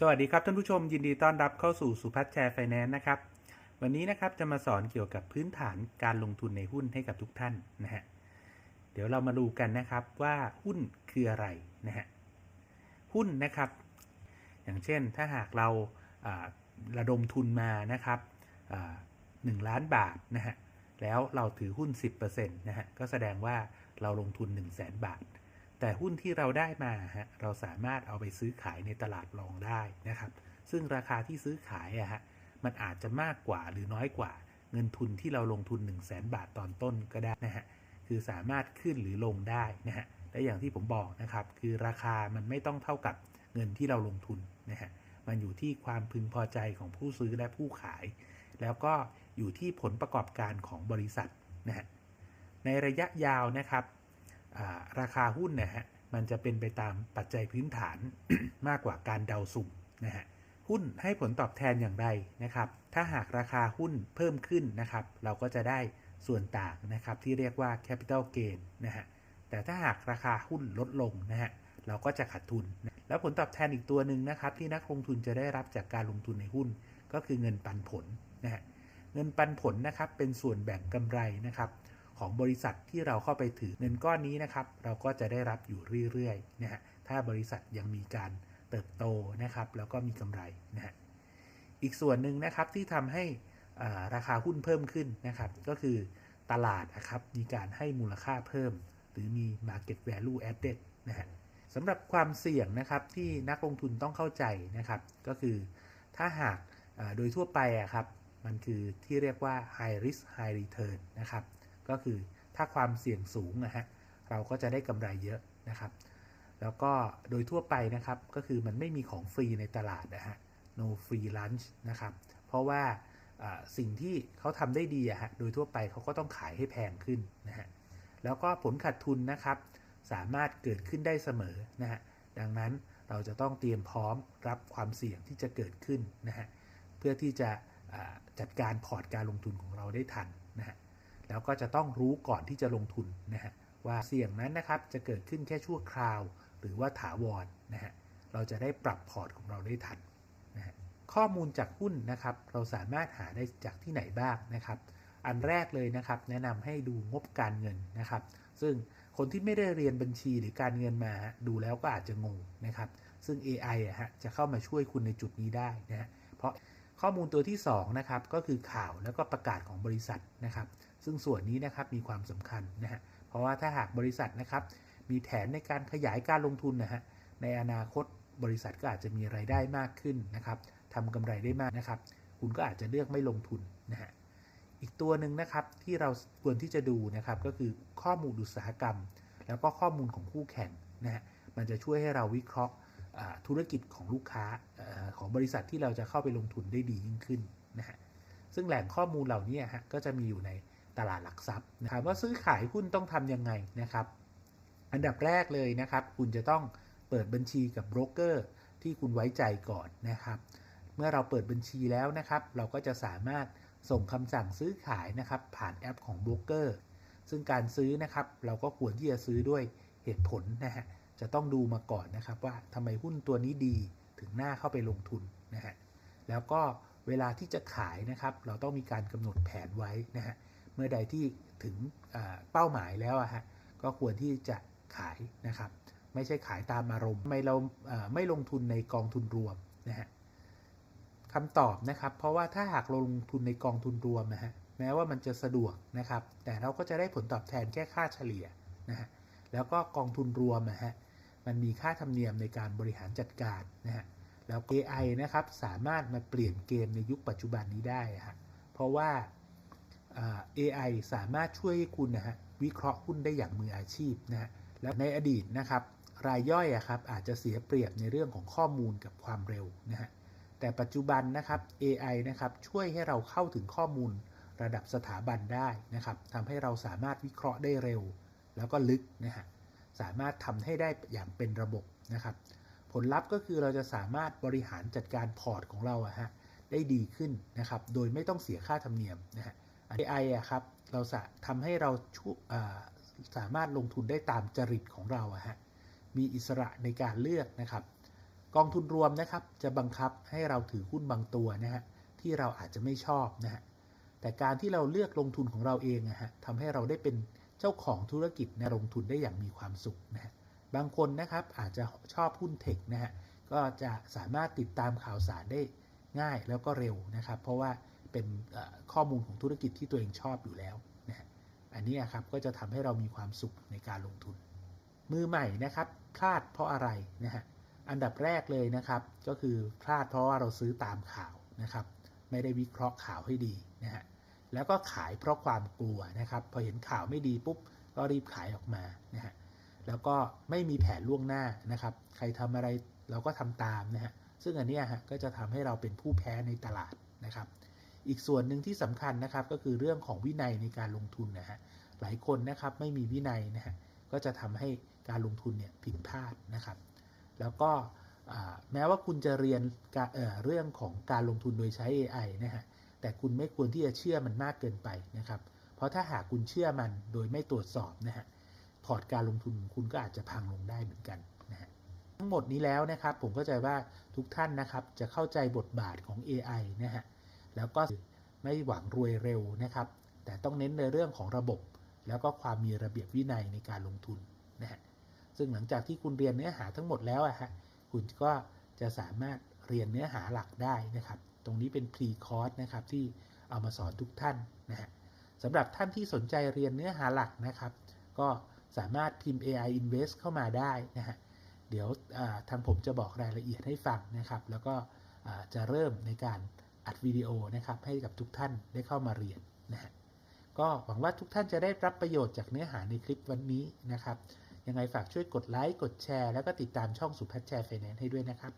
สวัสดีครับท่านผู้ชมยินดีต้อนรับเข้าสู่สุพัฒน์แชร์ไฟแนนซ์นะครับ วันนี้นะครับจะมาสอนเกี่ยวกับพื้นฐานการลงทุนในหุ้นให้กับทุกท่านนะฮะเดี๋ยวเรามาดูกันนะครับว่าหุ้นคืออะไรนะฮะหุ้นนะครับ อย่างเช่นถ้าหากเราระดมทุนมานะครับหนึ่งล้านบาทนะฮะแล้วเราถือหุ้น 10%นะฮะก็แสดงว่าเราลงทุน 1 0 0 0 0แบาท แต่หุ้นที่เราได้มาฮะเราสามารถเอาไปซื้อขายในตลาดรองได้นะครับ ซึ่งราคาที่ซื้อขายอะฮะมันอาจจะมากกว่าหรือน้อยกว่าเงินทุนที่เราลงทุน 1 0 0 0 0แบาทตอนต้นก็ได้นะฮะคือสามารถขึ้นหรือลงได้นะฮะและอย่างที่ผมบอกนะครับ คือราคามันไม่ต้องเท่ากับเงินที่เราลงทุนนะฮะมันอยู่ที่ความพึงพอใจของผู้ซื้อและผู้ขาย แล้วก็อยู่ที่ผลประกอบการของบริษัทนะฮะในระยะยาวนะครับ ราคาหุ้นนะฮะมันจะเป็นไปตามปัจจัยพื้นฐานมากกว่าการเดาสุ่มนะฮะหุ้นให้ผลตอบแทนอย่างไรนะครับ ถ้าหากราคาหุ้นเพิ่มขึ้นนะครับ เราก็จะได้ส่วนต่างนะครับที่เรียกว่า capital gain นะฮะแต่ถ้าหากราคาหุ้นลดลงนะฮะเราก็จะขาดทุน แล้วผลตอบแทนอีกตัวหนึ่งนะครับ ที่นักลงทุนจะได้รับจากการลงทุนในหุ้น ก็คือเงินปันผลนะฮะเงินปันผลนะครับเป็นส่วนแบ่งกำไรนะครับ ของบริษัทที่เราเข้าไปถือเงินก้อนนี้นะครับ เราก็จะได้รับอยู่เรื่อยๆนะฮะถ้าบริษัทยังมีการเติบโตนะครับ แล้วก็มีกำไรนะฮะอีกส่วนหนึ่งนะครับที่ทำให้ราคาหุ้นเพิ่มขึ้นนะครับ ก็คือตลาดนะครับมีการให้มูลค่าเพิ่ม หรือมี market value added นะฮะสำหรับความเสี่ยงนะครับที่นักลงทุนต้องเข้าใจนะครับ ก็คือถ้าหากโดยทั่วไปอะครับ มันคือที่เรียกว่า high risk high return นะครับ ก็คือถ้าความเสี่ยงสูงนะฮะเราก็จะได้กำไรเยอะนะครับ แล้วก็โดยทั่วไปนะครับก็คือมันไม่มีของฟรีในตลาดนะฮะ no free lunch นะครับ เพราะว่าสิ่งที่เขาทำได้ดีอะฮะโดยทั่วไปเขาก็ต้องขายให้แพงขึ้นนะฮะแล้วก็ผลขาดทุนนะครับ สามารถเกิดขึ้นได้เสมอนะฮะดังนั้นเราจะต้องเตรียมพร้อมรับความเสี่ยงที่จะเกิดขึ้นนะฮะเพื่อที่จะจัดการพอร์ตการลงทุนของเราได้ทันนะฮะ แล้วก็จะต้องรู้ก่อนที่จะลงทุนนะฮะว่าเสี่ยงนั้นนะครับจะเกิดขึ้นแค่ชั่วคราว หรือว่าถาวรนะฮะเราจะได้ปรับพอร์ตของเราได้ทันนะฮะข้อมูลจากหุ้นนะครับ เราสามารถหาได้จากที่ไหนบ้างนะครับ อันแรกเลยนะครับ แนะนำให้ดูงบการเงินนะครับ ซึ่งคนที่ไม่ได้เรียนบัญชีหรือการเงินมาดูแล้วก็อาจจะงงนะครับ ซึ่ง AI อะฮะจะเข้ามาช่วยคุณในจุดนี้ได้นะฮะเพราะ ข้อมูลตัวที่สองนะครับก็คือข่าวแล้วก็ประกาศของบริษัทนะครับ ซึ่งส่วนนี้นะครับมีความสำคัญนะฮะเพราะว่าถ้าหากบริษัทนะครับ มีแผนในการขยายการลงทุนนะฮะในอนาคตบริษัทก็อาจจะมีไรายได้มากขึ้นนะครับทำกำไรได้มากนะครับ คุณก็อาจจะเลือกไม่ลงทุนนะฮะอีกตัวหนึ่งนะครับที่เราควรที่จะดูนะครับก็คือข้อมูลอุตสาหกรรม แล้วก็ข้อมูลของคู่แข่งนะฮะมันจะช่วยให้เราวิเคราะห์ ธุรกิจของลูกค้าอของบริษัทที่เราจะเข้าไปลงทุนได้ดียิ่งขึ้นนะฮะซึ่งแหล่งข้อมูลเหล่านี้ฮะก็จะมีอยู่ในตลาดหลักทรัพย์ถามว่าซื้อขายหุ้นต้องทำยังไงนะครับ อันดับแรกเลยนะครับ คุณจะต้องเปิดบัญชีกับโบรกเกอร์ที่คุณไว้ใจก่อนนะครับ เมื่อเราเปิดบัญชีแล้วนะครับ เราก็จะสามารถส่งคำสั่งซื้อขายนะครับ ผ่านแอปของโบรกเกอร์ซึ่งการซื้อนะครับ เราก็ควรที่จะซื้อด้วยเหตุผลนะฮะ จะต้องดูมาก่อนนะครับว่าทำไมหุ้นตัวนี้ดีถึงหน้าเข้าไปลงทุนนะฮะแล้วก็เวลาที่จะขายนะครับ เราต้องมีการกำหนดแผนไว้นะฮะเมื่อใดที่ถึงเป้าหมายแล้วอะฮะก็ควรที่จะขายนะครับ ไม่ใช่ขายตามอารมณ์ทำไมเราไม่ลงทุนในกองทุนรวมนะฮะคำตอบนะครับ เพราะว่าถ้าหากลงทุนในกองทุนรวมนะฮะแม้ว่ามันจะสะดวกนะครับ แต่เราก็จะได้ผลตอบแทนแค่ค่าเฉลี่ยนะฮะแล้วก็กองทุนรวมนะฮะ มันมีค่าธรรมเนียมในการบริหารจัดการนะฮะแล้ว AI นะครับสามารถมาเปลี่ยนเกมในยุคปัจจุบันนี้ได้ฮะเพราะว่า AI สามารถช่วยคุณนะฮะวิเคราะห์หุ้นได้อย่างมืออาชีพนะฮะแล้วในอดีตนะครับรายย่อยอะครับอาจจะเสียเปรียบในเรื่องของข้อมูลกับความเร็วนะฮะแต่ปัจจุบันนะครับ AI นะครับช่วยให้เราเข้าถึงข้อมูลระดับสถาบันได้นะครับทำให้เราสามารถวิเคราะห์ได้เร็ว แล้วก็ลึกนะฮะ สามารถทำให้ได้อย่างเป็นระบบนะครับ ผลลัพธ์ก็คือเราจะสามารถบริหารจัดการพอร์ตของเราอะฮะได้ดีขึ้นนะครับ โดยไม่ต้องเสียค่าธรรมเนียมนะฮะ AI อะครับเราสะทำให้เราชุาสามารถลงทุนได้ตามจริตของเราอะฮะมีอิสระในการเลือกนะครับ กองทุนรวมนะครับจะบังคับให้เราถือหุ้นบางตัวนะฮะที่เราอาจจะไม่ชอบนะฮะแต่การที่เราเลือกลงทุนของเราเองนะฮะทำให้เราได้เป็น เจ้าของธุรกิจในลงทุนได้อย่างมีความสุขนะฮะบางคนนะครับอาจจะชอบหุ้นเทคนะฮะก็จะสามารถติดตามข่าวสารได้ง่ายแล้วก็เร็วนะครับ เพราะว่าเป็นข้อมูลของธุรกิจที่ตัวเองชอบอยู่แล้วนะฮะอันนี้ครับก็จะทำให้เรามีความสุขในการลงทุน มือใหม่นะครับ พลาดเพราะอะไรนะฮะอันดับแรกเลยนะครับ ก็คือพลาดเพราะว่าเราซื้อตามข่าวนะครับ ไม่ได้วิเคราะห์ข่าวให้ดีนะฮะ แล้วก็ขายเพราะความกลัวนะครับ พอเห็นข่าวไม่ดีปุ๊บก็รีบขายออกมานะฮะแล้วก็ไม่มีแผนล่วงหน้านะครับ ใครทำอะไรเราก็ทำตามนะฮะซึ่งอันนี้ฮะก็จะทำให้เราเป็นผู้แพ้ในตลาดนะครับ อีกส่วนหนึ่งที่สำคัญนะครับก็คือเรื่องของวินัยในการลงทุนนะฮะหลายคนนะครับไม่มีวินัยนะฮะก็จะทำให้การลงทุนเนี่ยผิดพลาดนะครับ แล้วก็แม้ว่าคุณจะเรียนเเรื่องของการลงทุนโดยใช้ AI นะฮะ แต่คุณไม่ควรที่จะเชื่อมันมากเกินไปนะครับ เพราะถ้าหากคุณเชื่อมันโดยไม่ตรวจสอบนะฮะพอร์ตการลงทุนคุณก็อาจจะพังลงได้เหมือนกันนะฮะทั้งหมดนี้แล้วนะครับ ผมเข้าใจว่าทุกท่านนะครับ จะเข้าใจบทบาทของ AI นะฮะแล้วก็ไม่หวังรวยเร็วนะครับ แต่ต้องเน้นในเรื่องของระบบ แล้วก็ความมีระเบียบวินัยในการลงทุนนะฮะซึ่งหลังจากที่คุณเรียนเนื้อหาทั้งหมดแล้วอะฮะคุณก็จะสามารถเรียนเนื้อหาหลักได้นะครับ ตรงนี้เป็น pre course นะครับที่เอามาสอนทุกท่านนะฮะสำหรับท่านที่สนใจเรียนเนื้อหาหลักนะครับ ก็สามารถพิมพ์ AI Invest เข้ามาได้นะฮะเดี๋ยวทางผมจะบอกรายละเอียดให้ฟังนะครับ แล้วก็จะเริ่มในการอัดวิดีโอนะครับให้กับทุกท่านได้เข้ามาเรียนนะฮะก็หวังว่าทุกท่านจะได้รับประโยชน์จากเนื้อหาในคลิปวันนี้นะครับ ยังไงฝากช่วยกดไลค์กดแชร์ แล้วก็ติดตามช่องสุพัฒน์แชร์ไฟแนนซ์ให้ด้วยนะครับ